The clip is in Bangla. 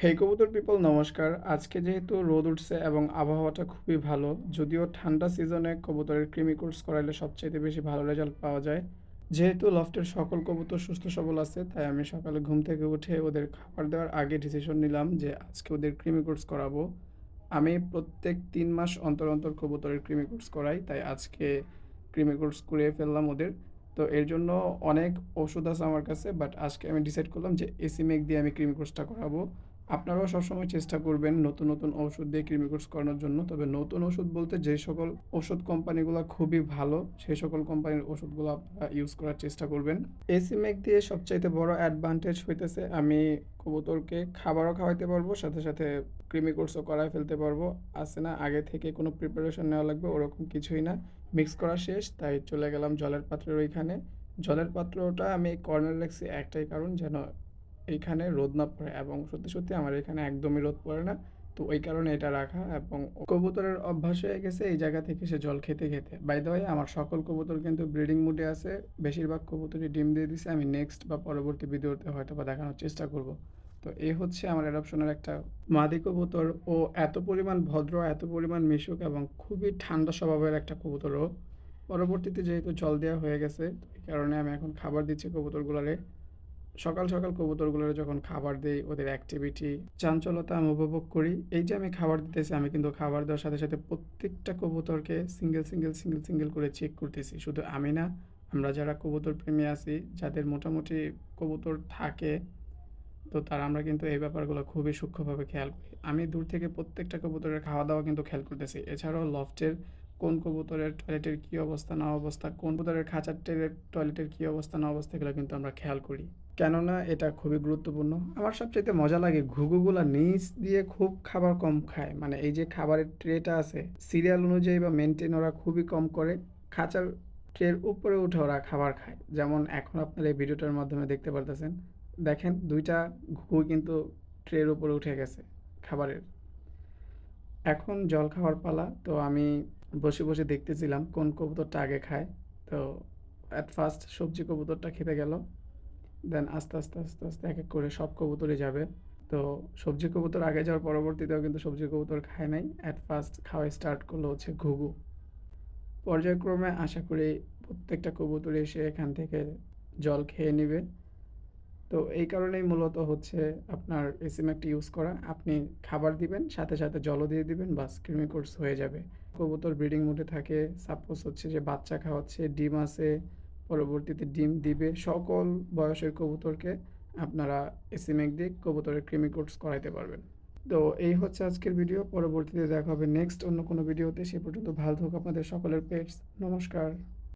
হেই কবুতর পিপল নমস্কার। আজকে যেহেতু রোদ উঠছে এবং আবহাওয়াটা খুবই ভালো, যদিও ঠান্ডা সিজনে কবুতরের কৃমি কোর্স করাইলে সবচেয়ে বেশি ভালো রেজাল্ট পাওয়া যায়। যেহেতু লফটের সকল কবুতর সুস্থ সবল আছে, তাই আমি সকালে ঘুম থেকে উঠে ওদের খাবার দেওয়ার আগে ডিসিশন নিলাম যে আজকে ওদের কৃমি কোর্স করাবো। আমি প্রত্যেক তিন মাস অন্তর অন্তর কবুতরের কৃমি কোর্স করাই, তাই আজকে কৃমি কোর্স করে ফেললাম ওদের। তো এর জন্য অনেক ওষুধ আছে আমার কাছে বাট আজকে আমি ডিসাইড করলাম যে এসি মেক দিয়ে আমি কৃমি কোর্সটা করাবো। আপনারাও সবসময় চেষ্টা করবেন নতুন নতুন ওষুধ দিয়ে কৃমি কোর্স করানোর জন্য। তবে নতুন ওষুধ বলতে যে সকল ওষুধ কোম্পানিগুলো খুবই ভালো সেই সকল কোম্পানির ওষুধগুলো আপনারা ইউজ করার চেষ্টা করবেন। এসি মেক দিয়ে সবচাইতে বড় অ্যাডভান্টেজ হইতেছে আমি কবুতরকে খাবারও খাওয়াইতে পারব, সাথে সাথে কৃমি কোর্সও করায় ফেলতে পারব। আছে না, আগে থেকে কোনো প্রিপারেশন নেওয়া লাগবে, ওরকম কিছুই না। মিক্স করা শেষ, তাই চলে গেলাম জলের পাত্রের ওইখানে। জলের পাত্রটা আমি কর্নার রাখছি একটাই কারণ যেন এইখানে রোদ না পড়ে এবং সত্যি সত্যি আমার এখানে একদমই রোদ পড়ে না। তো ওই কারণে এটা রাখা এবং কবুতরের অভ্যাস হয়ে গেছে এই জায়গা থেকে সে জল খেতে খেতে। বাই দ্য আমার সকল কবুতর কিন্তু ব্রিডিং মুডে আছে। বেশিরভাগ কবুতরই ডিম দিয়ে দিছে। আমি নেক্সট বা পরবর্তী ভিডিওতে হয়তো বা দেখানোর চেষ্টা করব। তো এই হচ্ছে আমার অ্যাডপশনের একটা মাদি কবুতর। ও এত পরিমাণ ভদ্র, এত পরিমাণ মিশুক এবং খুবই ঠান্ডা স্বভাবের একটা কবুতরও পরবর্তীতে যেহেতু জল দেওয়া হয়ে গেছে এই কারণে আমি এখন খাবার দিচ্ছি কবুতরগুলোরে। সকাল সকাল কবুতরগুলোর যখন খাবার দেই, ওদের অ্যাক্টিভিটি চাঞ্চলতা আমি উপভোগ করি। এই যে আমি খাবার দিতেছি, আমি কিন্তু খাবার দেওয়ার সাথে সাথে প্রত্যেকটা কবুতরকে সিঙ্গেল সিঙ্গেল সিঙ্গেল সিঙ্গেল করে চেক করতেছি। শুধু আমি না, আমরা যারা কবুতর প্রেমী আছি, যাদের মোটামুটি কবুতর থাকে, তো তারা আমরা কিন্তু এই ব্যাপারগুলো খুবই সূক্ষ্মভাবে খেয়াল করি। আমি দূর থেকে প্রত্যেকটা কবুতরের খাওয়া দাওয়া কিন্তু খেয়াল করতেছি। এছাড়াও লফটের কোন কবুতরের টয়লেটের কী অবস্থা, না অবস্থা, কোন কবুতরের খাঁচার টয়লেটের কী অবস্থা, না অবস্থা, এগুলো কিন্তু আমরা খেয়াল করি। কেননা এটা খুবই গুরুত্বপূর্ণ। আমার সবচাইতে মজা লাগে ঘুঘুগুলা নিচ দিয়ে খুব খাবার কম খায়। মানে এই যে খাবারের ট্রেটা আছে, সিরিয়াল অনুযায়ী বা মেনটেন ওরা খুবই কম করে। খাঁচার ট্রের উপরে উঠে ওরা খাবার খায়। যেমন এখন আপনারা এই ভিডিওটার মাধ্যমে দেখতে পারতেছেন। দেখেন দুইটা ঘুঘু কিন্তু ট্রের উপরে উঠে গেছে খাবারের। এখন জল খাওয়ার পালা, তো আমি বসে বসে দেখতেছিলাম কোন কবুতরটা আগে খায়। তো অ্যাট ফার্স্ট সবজি কবুতরটা খেতে গেল। দেন আস্তে আস্তে আস্তে আস্তে এক এক করে সব কবুতরই যাবে। তো সবজি কবুতর আগে যাওয়ার পরবর্তীতেও কিন্তু সবজি কবুতর খায় নাই। অ্যাট ফার্স্ট খাওয়া স্টার্ট করল হচ্ছে ঘুঘু। পর্যায়ক্রমে আশা করি প্রত্যেকটা কবুতর এসে এখান থেকে জল খেয়ে নেবে। তো এই কারণেই মূলত হচ্ছে আপনার এসিম্যাকটি ইউজ করা। আপনি খাবার দিবেন, সাথে সাথে জলও দিয়ে দিবেন, বাস কৃমি কোর্স হয়ে যাবে। কবুতর ব্রিডিং মোডে থাকে। সাপোজ হচ্ছে যে বাচ্চা খাওয়াচ্ছে, ডিম আছে পরবর্তীতে ডিম দিবে সকল বয়সের কবুতরকে আপনারা এসিমেক দিয়ে কবুতরের ক্রিমি কোর্স করাইতে পারবেন। তো এই হচ্ছে আজকের ভিডিও, পরবর্তীতে দেখা হবে নেক্সট অন্য কোনো ভিডিওতে। সে পর্যন্ত ভালো থাকুক আপনাদের সকলের পেটস। নমস্কার।